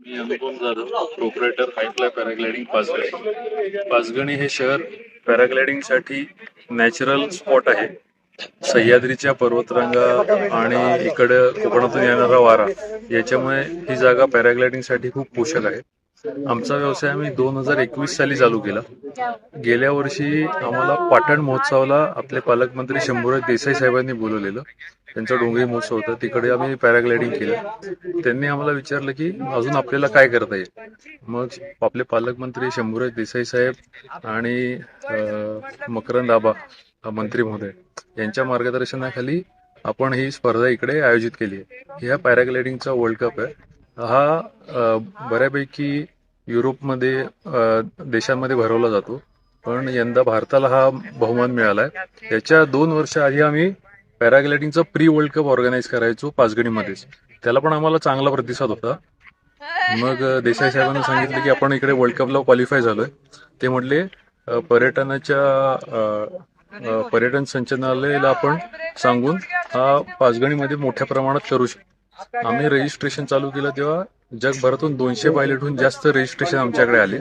मी Anupam Jadhav proprietor HiFly paragliding Panchgani Panchgani हे शहर पॅराग्लायडिंगसाठी natural spot आहे. सह्याद्रीच्या पर्वतरांगा आणि इकडे कोकणातून येणारा वारा याच्यामुळे ही जागा पॅराग्लायडिंगसाठी खूप पोषक आहे. आमचा व्यवसाय आम्ही दोन हजार एकवीस साली चालू केला. गेल्या वर्षी आम्हाला पाटण महोत्सवाला आपले पालकमंत्री शंभूराज देसाई साहेबांनी बोलवलेलं. त्यांचा डोंगरी महोत्सव होता. तिकडे आम्ही पॅराग्लायडिंग केलं. त्यांनी आम्हाला विचारलं की अजून आपल्याला काय करता येईल? मग आपले पालकमंत्री शंभूराज देसाई साहेब आणि मकरंद आबा मंत्री महोदय यांच्या मार्गदर्शनाखाली आपण ही स्पर्धा इकडे आयोजित केली आहे. ह्या पॅराग्लायडिंगचा वर्ल्ड कप आहे. हा बऱ्यापैकी युरोपमध्ये देशांमध्ये भरवला जातो. पण यंदा भारताला हा बहुमान मिळाला आहे याच्या दोन वर्ष आधी आम्ही पॅराग्लायडिंगचा प्री वर्ल्ड कप ऑर्गनाईज करायचो पाचगणीमध्येच त्याला पण आम्हाला चांगला प्रतिसाद होता. मग देसाई साहेबांनी सांगितलं की आपण इकडे वर्ल्ड कपला क्वालिफाय झालोय. ते म्हटले पर्यटनाच्या पर्यटन संचालनालयाला आपण सांगून हा पाचगणीमध्ये मोठ्या प्रमाणात करू शकतो. आम्ही रजिस्ट्रेशन चालू केलं तेव्हा जगभरातून दोनशे पायलटहून जास्त रजिस्ट्रेशन आमच्याकडे आले.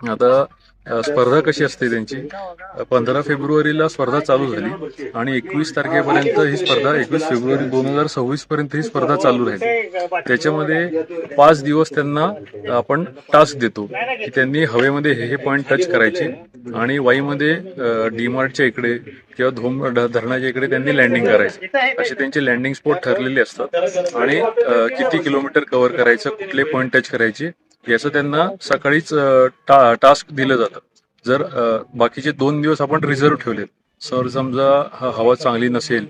आता स्पर्धा कशी असते त्यांची? पंधरा फेब्रुवारीला स्पर्धा चालू झाली आणि एकवीस तारखेपर्यंत ही स्पर्धा एकवीस फेब्रुवारी दोन हजार सव्वीस पर्यंत ही स्पर्धा चालू राहिली. त्याच्यामध्ये पाच दिवस त्यांना आपण टास्क देतो की त्यांनी हवेमध्ये हे हे पॉइंट टच करायचे आणि वाईमध्ये डीमार्टच्या इकडे किंवा धोम धरणाच्या इकडे त्यांनी लँडिंग करायचे. असे त्यांचे लँडिंग स्पॉट ठरलेले असतात आणि किती किलोमीटर कव्हर करायचं कुठले पॉईंट टच करायचे याचं त्यांना सकाळीच टा- टास्क दिलं जातं. जर बाकीचे दोन दिवस आपण रिझर्व ठेवलेत सर समजा हवा चांगली नसेल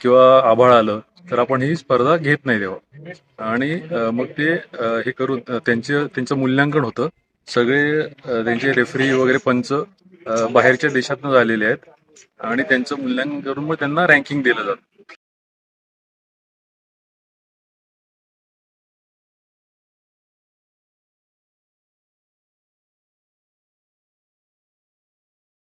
किंवा आभाळ आलं तर आपण ही स्पर्धा घेत नाही तेव्हा. आणि मग ते हे करून त्यांचे त्यांचं मूल्यांकन होतं. सगळे त्यांचे रेफरी वगैरे पंच बाहेरच्या देशातनं झालेले आहेत. आणि त्यांचं मूल्यांकन करून मग त्यांना रँकिंग दिलं जातं.